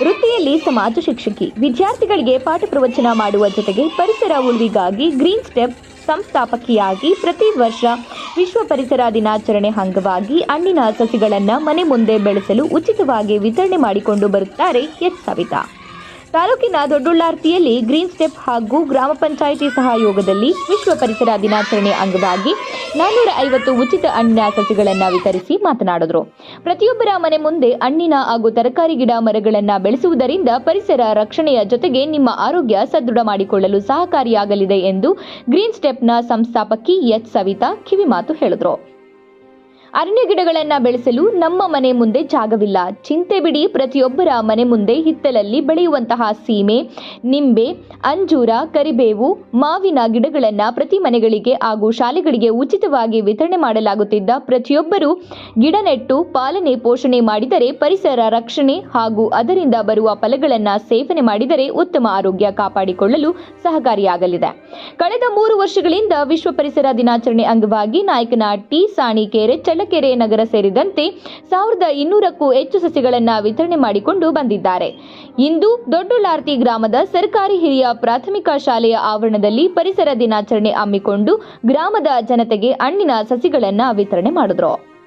ವೃತ್ತಿಯಲ್ಲಿ ಸಮಾಜ ಶಿಕ್ಷಕಿ. ವಿದ್ಯಾರ್ಥಿಗಳಿಗೆ ಪಾಠ ಪ್ರವಚನ ಮಾಡುವ ಜೊತೆಗೆ ಪರಿಸರ ಉಳಿವಿಗಾಗಿ ಗ್ರೀನ್ ಸ್ಟೆಪ್ ಸಂಸ್ಥಾಪಕಿಯಾಗಿ ಪ್ರತಿ ವರ್ಷ ವಿಶ್ವ ಪರಿಸರ ದಿನಾಚರಣೆ ಅಂಗವಾಗಿ ಹಣ್ಣಿನ ಸಸಿಗಳನ್ನು ಮನೆ ಮುಂದೆ ಬೆಳೆಸಲು ಉಚಿತವಾಗಿ ವಿತರಣೆ ಮಾಡಿಕೊಂಡು ಬರುತ್ತಾರೆ ಎಚ್. ಸವಿತಾ. ತಾಲೂಕಿನ ದೊಡ್ಡಳ್ಳಾರ್ತಿಯಲ್ಲಿ ಗ್ರೀನ್ ಸ್ಟೆಪ್ ಹಾಗೂ ಗ್ರಾಮ ಪಂಚಾಯಿತಿ ಸಹಯೋಗದಲ್ಲಿ ವಿಶ್ವ ಪರಿಸರ ದಿನಾಚರಣೆ ಅಂಗವಾಗಿ ನಾನ್ನೂರ ಐವತ್ತು ಉಚಿತ ಹಣ್ಣಿನ ಸಸಿಗಳನ್ನು ವಿತರಿಸಿ ಮಾತನಾಡಿದರು. ಪ್ರತಿಯೊಬ್ಬರ ಮನೆ ಮುಂದೆ ಹಣ್ಣಿನ ಹಾಗೂ ತರಕಾರಿ ಗಿಡ ಮರಗಳನ್ನು ಬೆಳೆಸುವುದರಿಂದ ಪರಿಸರ ರಕ್ಷಣೆಯ ಜೊತೆಗೆ ನಿಮ್ಮ ಆರೋಗ್ಯ ಸದೃಢ ಮಾಡಿಕೊಳ್ಳಲು ಸಹಕಾರಿಯಾಗಲಿದೆ ಎಂದು ಗ್ರೀನ್ ಸ್ಟೆಪ್ನ ಸಂಸ್ಥಾಪಕಿ ಎಚ್. ಸವಿತಾ ಕಿವಿಮಾತು ಹೇಳಿದರು. ಅರಣ್ಯ ಗಿಡಗಳನ್ನ ಬೆಳೆಸಲು ನಮ್ಮ ಮನೆ ಮುಂದೆ ಜಾಗವಿಲ್ಲ. ಚಿಂತೆ ಬಿಡಿ, ಪ್ರತಿಯೊಬ್ಬರ ಮನೆ ಮುಂದೆ ಹಿತ್ತಲಲ್ಲಿ ಬೆಳೆಯುವಂತಹ ಸೀಮೆ, ನಿಂಬೆ, ಅಂಜೂರ, ಕರಿಬೇವು, ಮಾವಿನ ಗಿಡಗಳನ್ನ ಪ್ರತಿ ಮನೆಗಳಿಗೆ ಹಾಗೂ ಶಾಲೆಗಳಿಗೆ ಉಚಿತವಾಗಿ ವಿತರಣೆ ಮಾಡಲಾಗುತ್ತಿದ್ದ ಪ್ರತಿಯೊಬ್ಬರು ಗಿಡ ನೆಟ್ಟು ಪಾಲನೆ ಪೋಷಣೆ ಮಾಡಿದರೆ ಪರಿಸರ ರಕ್ಷಣೆ ಹಾಗೂ ಅದರಿಂದ ಬರುವ ಫಲಗಳನ್ನ ಸೇವನೆ ಮಾಡಿದರೆ ಉತ್ತಮ ಆರೋಗ್ಯ ಕಾಪಾಡಿಕೊಳ್ಳಲು ಸಹಕಾರಿಯಾಗಲಿದೆ. ಕಳೆದ ಮೂರು ವರ್ಷಗಳಿಂದ ವಿಶ್ವ ಪರಿಸರ ದಿನಾಚರಣೆ ಅಂಗವಾಗಿ ನಾಯಕನಹಟ್ಟಿ ಸಾಣಿಕೆರೆ ಚಳ್ಳಕೆರೆ ನಗರ ಸೇರಿದಂತೆ ಸಾವಿರದ ಇನ್ನೂರಕ್ಕೂ ಹೆಚ್ಚು ಸಸಿಗಳನ್ನು ವಿತರಣೆ ಮಾಡಿಕೊಂಡು ಬಂದಿದ್ದಾರೆ. ಇಂದು ದೊಡ್ಡಲಾರ್ತಿ ಗ್ರಾಮದ ಸರ್ಕಾರಿ ಹಿರಿಯ ಪ್ರಾಥಮಿಕ ಶಾಲೆಯ ಆವರಣದಲ್ಲಿ ಪರಿಸರ ದಿನಾಚರಣೆ ಹಮ್ಮಿಕೊಂಡು ಗ್ರಾಮದ ಜನತೆಗೆ ಹಣ್ಣಿನ ಸಸಿಗಳನ್ನು ವಿತರಣೆ ಮಾಡಿದ್ರು.